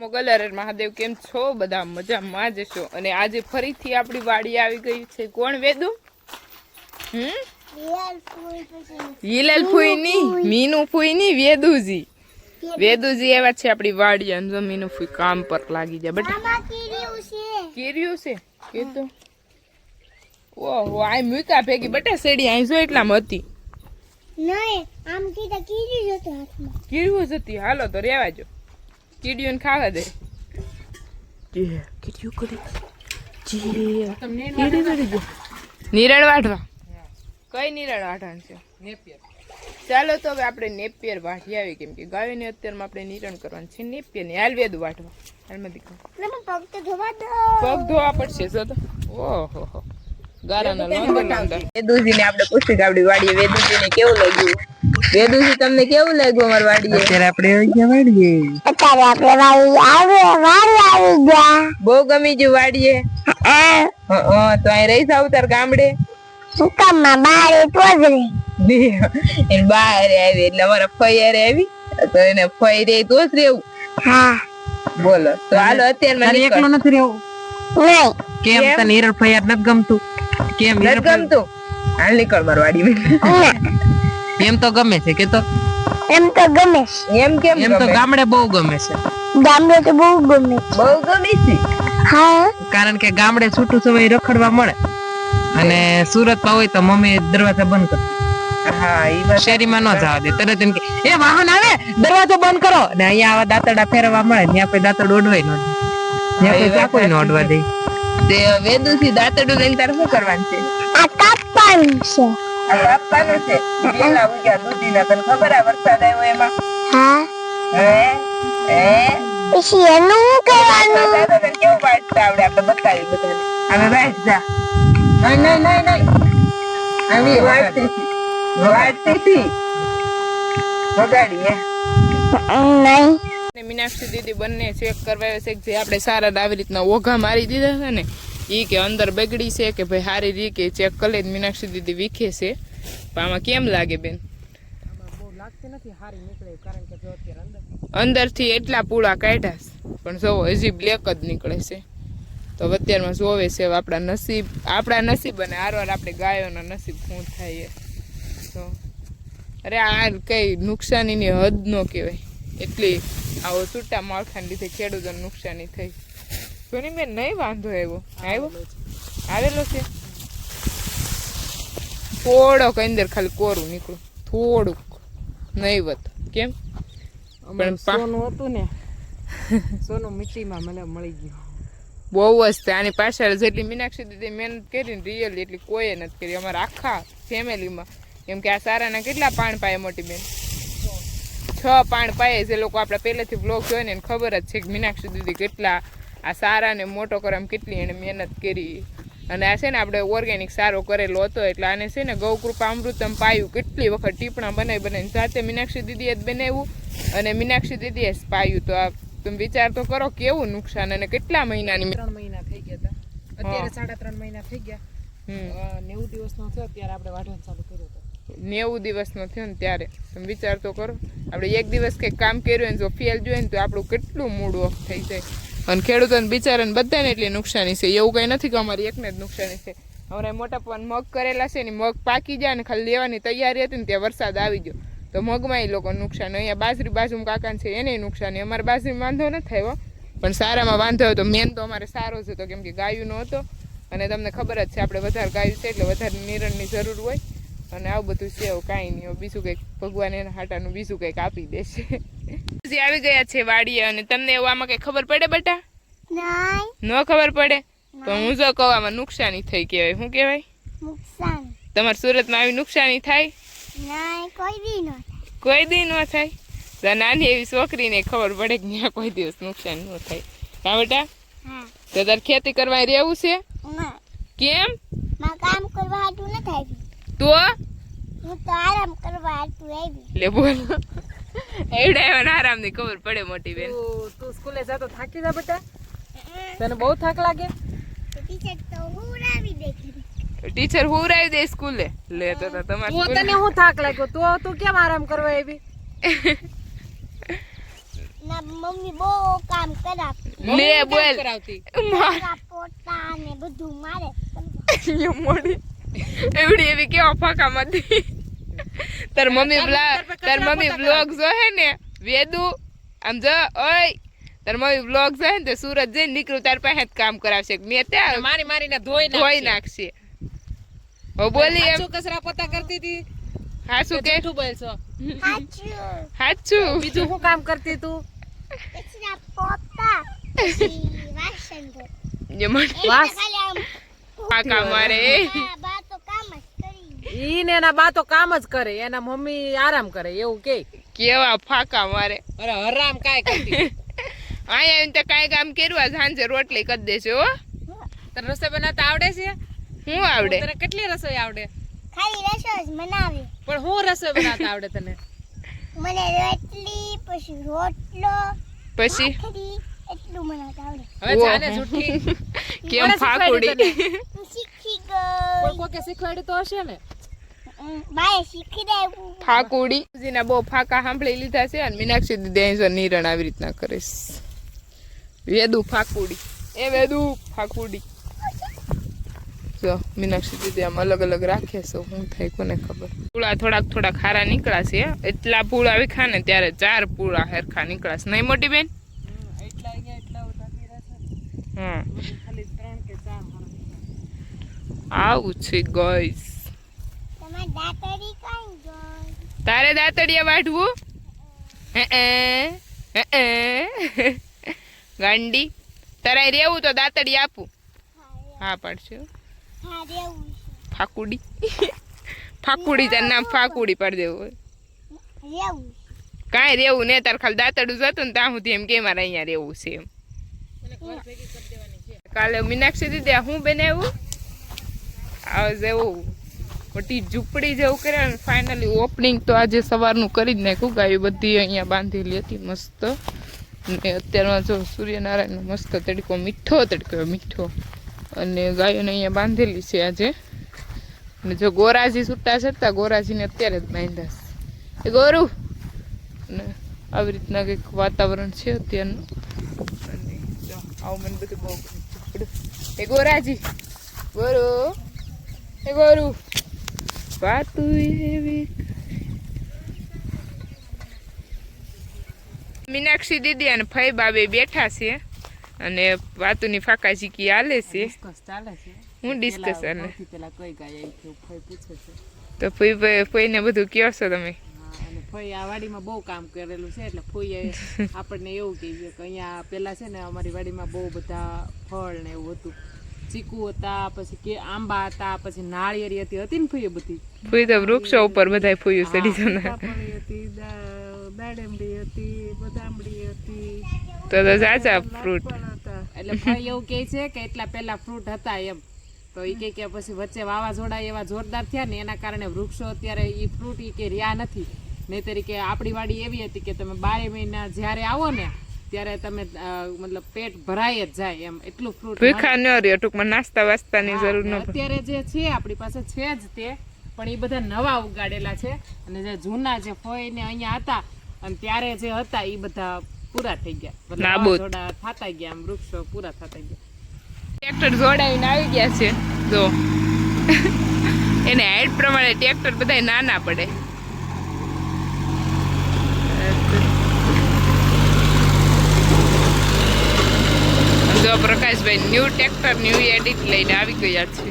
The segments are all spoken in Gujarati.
મોગલર મહાદેવ કેમ છો? બધા મજામાં જ છો. અને આજે ફરીથી આપણી વાડી આવી ગઈ છે. કોણ વેદુ? હિલલ ફૂઈ. ની મીનુ ફૂઈની? વેદુજી? વેદુજી એવા છે આપણી વાડી અને જો મીનુ ફૂઈ કામ પર લાગી જાય બટ કીર્યું છે. કીધું ઓહો આ મૂકા ભેગી બેટા સેડી અહીં જો એટલામાં હતી. આમ કીધા કીધું જ હતું હાથમાં. કીડવું જ હતી. હાલો તો રેવા જો કીડીઓને ખાવા દે. કીડીઓ કરી નિરણ વાઢવા કઈ નિરણ વાઢવાનું છે? નેપિયર. ચાલો તો હવે આપણે નેપિયર વાઢી આવી કેમ કે ગાયોને અત્યારમાં આપણે નિરણ કરવાનું છે. નેપિયર ને હાલ વેદું હાલમાં દીકરો પગ ધોવા દો. પગ ધોવા પડશે જો તો. ઓહો ગારાના લોંદર લોંદર વેદુજીને આપણે પૂછ્યું કે વાડીએ. વેદુજીને કેવું લાગ્યું? વેદુજી તમને કેવું લાગ્યું અમારે વાડીએ? અત્યારે આપણે અહીંયા વાળીએ આપણે વાળી આવે વાળી આવી ગયા. બહુ ગમી ગયું વાડીએ. હં, હં, તો અહીં રહી જાવ તાર ગામડે સુકામાં બારે ટોજરી એને બહાર આવી એટલે અમારા ફઈ આવી. તો એને ફઈ રે તો જ રહેવું. હા. બોલો તો હાલો અત્યારે તારે એકલો. નથી રહેવું? નહીં. કેમ? કેમ? તને હિરલ ફૈયાર નથી ગમતું? કેમ? નથી ગમતું. હાલ નીકળ માર એમ તો ગમે છે કે તો એમ તો ગમે છે. એમ કેમ એમ તો ગામડે બહુ ગમે છે. ગામડે તો બહુ ગમે છે. બહુ ગમે છે? હા. કારણ કે ગામડે છૂટું સવાય રખડવા મળે. અને સુરતમાં હોય તો મમ્મી દરવાજા બંધ કરતી હા ઈ વાત શેરીમાં ન જવા દે. તરત એમ કે એ વાહન આવે દરવાજો બંધ કરો. ને અહીંયા આવા દાંતડા ફેરવા મળે ત્યાં પછી દાંતડ ન ત્યાં પછી ચાકોય ન ઓડવા દે. તે વેદુથી દાંતરડું લઈને તારે શું કરવાનું છે? આ કાપવાનું છે. આ કાપવાનું છે. પેલા ઉગ્યા દૂધીના તને ખબર આ વરસાદ આવ્યો એમાં? હા. હે? હે? પછી એનું શું કરવાનું? દાદા તને કેવું વાંચતા આવડે? આપણે બતાવી બધાને. હવે વાંચ જા. નહીં નહીં નહીં નહીં. આવી વાંચતી હતી. વાંચતી હતી. વગાડી હે નહીં. મીનાક્ષી દીદી બંને ચેક કરવા છે કે જે આપણે સારા આવી રીતના ઓઘા મારી દીધા છે ને ઈ કે અંદર બગડી છે કે ભાઈ હારી રી કે ચેક કરે જ મીનાક્ષી દીદી વીખે છે. પણ આમાં કેમ લાગે બેન? અંદરથી એટલા પૂળા કાઢ્યા. પણ જોવો હજી બ્લેક જ નીકળે છે. તો અત્યારમાં જોવે છે આપણા નસીબ આપણા નસીબ અને આરવાર આપણે ગાયોના નસીબ શું થાય એ. તો અરે આ કઈ નુકસાનીની હદ ન કહેવાય. એટલી આવો છૂટા માળખાને લીધે ખેડૂતોને નુકસાની થઈ. મેં નહીં વાંધો આવ્યો. આવ્યો? આવેલો છે? થોડોક અંદર ખાલી કોરું નીકળું. થોડુંક. નહીવત કેમ? પણ સોનું હતું ને સોનું મિટ્ટીમાં મને મળી ગયું. બહુ જ છે આની પાછળ જેટલી મીનાક્ષી દીદી મહેનત કરી ને રિયલ એટલી કોઈએ નથી કરી. અમારા આખા ફેમિલીમાં. કેમ કે આ સારાના કેટલા પાણ પાય મોટી બેન? છ પાણ પાય જે લોકો આપણા પહેલેથી બ્લોગ જોઈને ને ખબર જ છે કે મીનાક્ષી દીદી કેટલા આ સારાને મોટો કરવામાં કેટલી એણે મહેનત કરી. અને આ છે ને આપણે ઓર્ગેનિક સારો કરેલો હતો એટલે આને છે ને ગૌકૃપા અમૃતમ પાયું કેટલી વખત ટીપણા બનાવી બનાવીને સાથે મીનાક્ષી દીદીએ જ બનાવ્યું અને મીનાક્ષી દીદીએ જ પાયું. તો આ તમે વિચાર તો કરો કેવું નુકસાન અને કેટલા મહિનાની ત્રણ મહિના થઈ ગયા હતા. અત્યારે સાડા ત્રણ મહિના થઈ ગયા. નેવું દિવસનો થયો ત્યારે આપણે વાઢવાનું ચાલુ કર્યું હતું. નેવું દિવસનો થયો ને ત્યારે. તમે વિચાર તો કરો. આપણે એક દિવસ કંઈક કામ કર્યું હોય ને જો ફેલ જોઈએ ને તો આપણું કેટલું મૂડ ઓફ થઈ જાય. અને ખેડૂતોને બિચારાને બધાને એટલી નુકસાની છે. એવું કંઈ નથી કે અમારી એકને જ નુકસાની છે. અમારે મોટા પણ મગ કરેલા છે ને મગ પાકી જાય ને ખાલી લેવાની તૈયારી હતી ને ત્યાં વરસાદ આવી ગયો. તો મગમાં એ લોકો નુકસાન. અહીંયા બાજરી બાજુ કાકાને છે એને નુકસાન. અમારે બાજરી વાંધો નથી થયો પણ સારામાં વાંધો હતો મેન તો અમારે સારો જ હતો, કેમ કે ગાયું હતો. અને તમને ખબર જ છે, આપણે વધારે ગાયું છે એટલે વધારે નિરણની જરૂર હોય. અને આવું બધું છે એવું કાંઈ નહીં. બીજું કંઈક ભગવાન એના હાટાનું બીજું કંઈક આપી દેશે. જે આવી ગયા છે વાડીએ અને તમને એવું આમાં કંઈ ખબર પડે બેટા? ન ખબર પડે? તો હું જો કહું આમાં નુકસાની થઈ કહેવાય શું કહેવાય? તમારે સુરતમાં આવી નુકસાની થાય? કોઈ દી ન થાય. તો નાની એવી છોકરીને ખબર પડે કે ત્યાં કોઈ દિવસ નુકસાન ન થાય. હા બેટા? તો તારે ખેતી કરવા રહેવું છે? કેમ માં કામ કરવા હાટું નથી આવી તો હું. તો આરામ કરવા તું આવી. લે બોલ. એવડા આરામની ખબર પડે મોટી બેન. તું તું સ્કૂલે જતો થાકી જા બેટા. તને બહુ થાક લાગે? ટીચર તો હું આવી દે ટીચર હુરાવી દે સ્કૂલે. લે તો તો તમારે તું તને હું થાક લાગ્યો? તું તું કેમ આરામ કરવા આવી? ના મમ્મી બહુ કામ કરાવતી. લે બોલ. કરાવતી? મારા પોતા ને બધું મારે. મોડી. એવડી એવી કેવા ફાકા માંથી તાર મમ્મી બ્લા તાર મમ્મી બ્લોગ જોહે ને વેદુ આમ જો ઓય તાર મમ્મી બ્લોગ જોહે ને તો સુરત જઈને નીકળું તાર પાસે જ કામ કરાવશે. મેં ત્યાં મારી મારીને ધોઈ ધોઈ નાખશે. હો બોલી એમ. કચરા પોતા કરતી હતી? હાસુ કે બોલશો? સાચું હાચું. બીજું શું કામ કરતી તું? કચરા પોતા. વાસણ ધો જે મને વાસ. ફાકા મારે. હા, બા તો કામ જ કરી. ઈ ને એના બા તો કામ જ કરે એના મમ્મી આરામ કરે એવું કે. કેવા ફાકા મારે. અરે હરામ કાય કરતી અહીંયા આવીને તો કાંઈ કામ કર્યું આ સાંજે રોટલી કરી દેશે હો. તને રસોઈ બનાવતા આવડે છે? હું આવડે? તને કેટલી રસોઈ આવડે? ખાલી રસોઈ જ બનાવે. પણ હું રસોઈ બનાવતા આવડે તને? મને રોટલી પછી રોટલો પછી? એટલું બનાવતા આવડે. હવે જાને જુઠ્ઠી કેમ ફાકુડી? હું શીખી ગઈ. કોકે શીખવાડ્યું તો હશે ને? હમ, શીખી દેવું ફાકુડી? જીના બહુ ફાકા સાંભળી લીધા છે અને મીનાક્ષી દીદી અહીં જો નિરણ આવી રીતના કરીશ વેદુ ફાકુડી. એ વેદુ ફાકુડી. જો મીનાક્ષી દીદી આમ અલગ અલગ રાખે છે શું થાય કોને ખબર. પૂળા થોડાક થોડાક ખારા નીકળ્યા છે એટલા પૂળા આવી ખા ને ત્યારે ચાર પૂળા હેરખા નીકળ્યા નહીં મોટી બેન? એટલા એટલા બધા હા આવું છે ગઈસ તારે દાંતડિયા વાઢવું? હે હે હે ગાંડી તારે રહેવું તો દાંતડી આપું. હા પાડશે. હો. હા રેવું છે. ફાકુડી. ફાકુડી તાર નામ ફાકુડી પાડી દેવું હોય. કાંઈ રહેવું ને તાર ખાલી દાંતડું જતું ને ત્યાં સુધી એમ કે મારે અહીંયા રહેવું છે એમ. કાલે મીનાક્ષી દીદી હું બનાવ્યું? આ જેવું મોટી ઝૂંપડી જેવું કર્યા ને ફાઇનલી ઓપનિંગ તો આજે સવારનું કરી જ નાખ્યું ગાયું બધી અહીંયા બાંધેલી હતી મસ્ત. ને અત્યારમાં જો સૂર્યનારાયણનો મસ્ત તડકો, મીઠો તડકો મીઠો. અને ગાયોને અહીંયા બાંધેલી છે આજે. અને જો ગોરાજી છૂટા છતાં ગોરાજીને અત્યારે જ બાંધ્યા એ ગોરુ! અને આવી રીતના કંઈક વાતાવરણ છે અત્યારનું. અને આવું મને બધું બહુ એ ગોરાજી! ગોરુ! ગોરુ વાતું એવી. મીનાક્ષી દીદી અને ફઈ બાબે બેઠા છે અને વાતુની ફાકાજી કી હાલે છે. ડિસ્કસ ચાલે છે. હું ડિસ્કસ છે. તો ફઈ ફઈને બધું કહો છો તમે? અને ફઈ આ વાડીમાં બહુ કામ કરેલું છે એટલે ફઈએ આપણને એવું કહીએ કે અહીંયા પેલા છે ને અમારી વાડીમાં બહુ બધા ફળ ને એવું હતું. ચીકુ હતા પછી કે આંબા હતા પછી નાળિયેરી હતી હતી ને ફઈએ બધી? ફઈ તો વૃક્ષો ઉપર બધા ફૂયું ચડી જના હતી દાડમડી હતી બદામડી હતી. તો તો સાચા ફ્રૂટ એટલે ભાઈ એવું કહે છે કે એટલા પહેલા ફ્રૂટ હતા એમ. તો એ કે કે પછી વચ્ચે વાવાઝોડા એવા જોરદાર થયા ને એના કારણે વૃક્ષો અત્યારે એ ફ્રૂટ એ કે રહ્યા નથી. નહીં તરીકે આપણી વાડી એવી હતી કે તમે બારે મહિના જ્યારે આવો ને ત્યારે તમે મતલબ પેટ ભરાય જ જાય એમ. એટલું ફ્રૂટ ભૂખા ન રહ્યો ટૂંકમાં નાસ્તા વાસ્તાની જરૂર ન અત્યારે જે છે આપણી પાસે છે જ તે પણ એ બધા નવા ઉગાડેલા છે. અને જે જૂના જે ફોઈ ને અહીંયા હતા અને ત્યારે જે હતા એ બધા પૂરા થઈ ગયા. વાવાઝોડા થતા ગયા આમ વૃક્ષો પૂરા થતા ગયા. ટ્રેક્ટર જોડાવીને આવી ગયા છે જો. એને હાઈટ પ્રમાણે ટ્રેક્ટર બધા નાના પડે. જો Prakashbhai new tractor new edit લઈને આવી ગયા છે.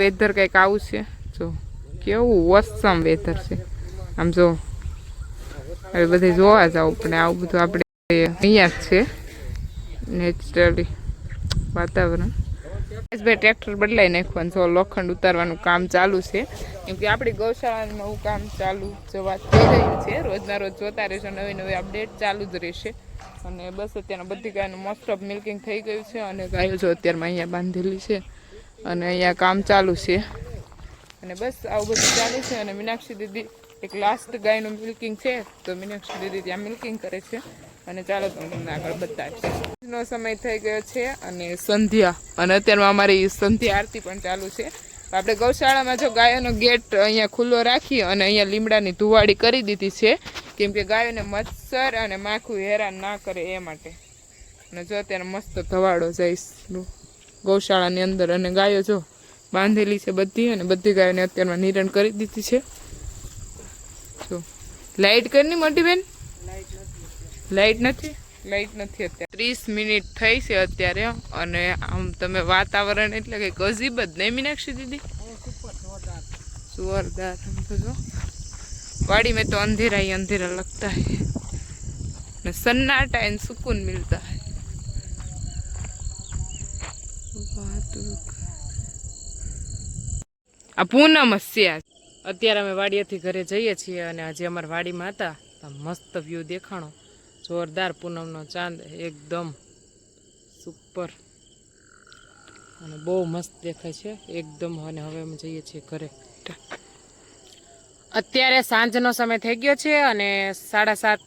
વેધર કંઈક આવું છે? જો, કેવું વસમ વેધર છે. આમ જો, હવે બધે જોવા જાવ, પણ આવું બધું આપણે અહીંયા જ છે. નેચરલી વાતાવરણ. ભાઈ ટ્રેક્ટર બદલાઈ નાખવાનું જો લોખંડ ઉતારવાનું કામ ચાલુ છે. કેમ કે આપણી ગૌશાળાનું નવું કામ ચાલુ જવા થઈ રહ્યું છે. રોજના રોજ જોતા રહેશો નવી નવી અપડેટ ચાલુ જ રહેશે. અને બસ અત્યારે બધી ગાયનું મોસ્ટ ઓફ મિલ્કિંગ થઈ ગયું છે અને ગાયો જો અત્યારમાં અહીંયા બાંધેલી છે અને અહીંયા કામ ચાલુ છે. અને બસ આવું બધું ચાલુ છે. અને મીનાક્ષી દીદી એક લાસ્ટ ગાયનું મિલ્કિંગ છે. તો મીનાક્ષી દીદી ત્યાં મિલ્કિંગ કરે છે. અને ચાલો તો હું તમને આગળ બતાવીશ. નો સમય થઈ ગયો છે અને સંધ્યા. અને અત્યારમાં અમારી સંધ્યા આરતી પણ ચાલુ છે. આપણે ગૌશાળામાં જો ગાયોનો ગેટ અહીંયા ખુલ્લો રાખી અને અહીંયા લીમડાની ધુવાડી કરી દીધી છે, કેમ કે ગાયોને મચ્છર અને માખું હેરાન ના કરે એ માટે. અને જો અત્યારે મસ્ત ધવાડો જઈશ ગૌશાળાની અંદર અને ગાયો જો બાંધેલી છે બધી અને બધી ગાયોને અત્યારમાં નિરણ કરી દીધી છે. જો. લાઈટ કરની મોટી બેન? લાઇટ નથી? લાઇટ નથી અત્યારે. ત્રીસ મિનિટ થઈ છે અત્યારે અને આમ તમે વાતાવરણ એટલે કંઈક અજીબ જ નહીં, મીનાક્ષી દીદી? જોરદાર સમજો વાડી મેં તો અંધેરા અંધેરા લગતા હે. ને સન્નાટા એન સુકૂન મિલતા હે. આ પૂનમ હસ્યા અત્યારે અમે વાડીએથી ઘરે જઈએ છીએ અને આજે અમારા વાડીમાં હતા. મસ્ત વ્યૂ દેખાણો. જોરદાર પૂનમનો ચાંદ એકદમ સુપર. અને બહુ મસ્ત દેખાય છે. એકદમ અને હવે અમે જઈએ છીએ ઘરે. અત્યારે સાંજનો સમય થઈ ગયો છે અને સાડા સાત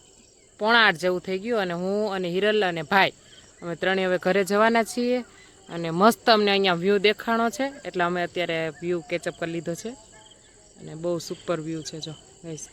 પોણા આઠ જેવું થઈ ગયું અને હું અને હિરલ અને ભાઈ, અમે ત્રણેય હવે ઘરે જવાના છીએ અને મસ્ત અમને અહીંયા વ્યૂ દેખાણો છે. એટલે અમે અત્યારે વ્યૂ કેચઅપ કરી લીધો છે. અને બહુ સુપર વ્યૂ છે જો ગાઈસ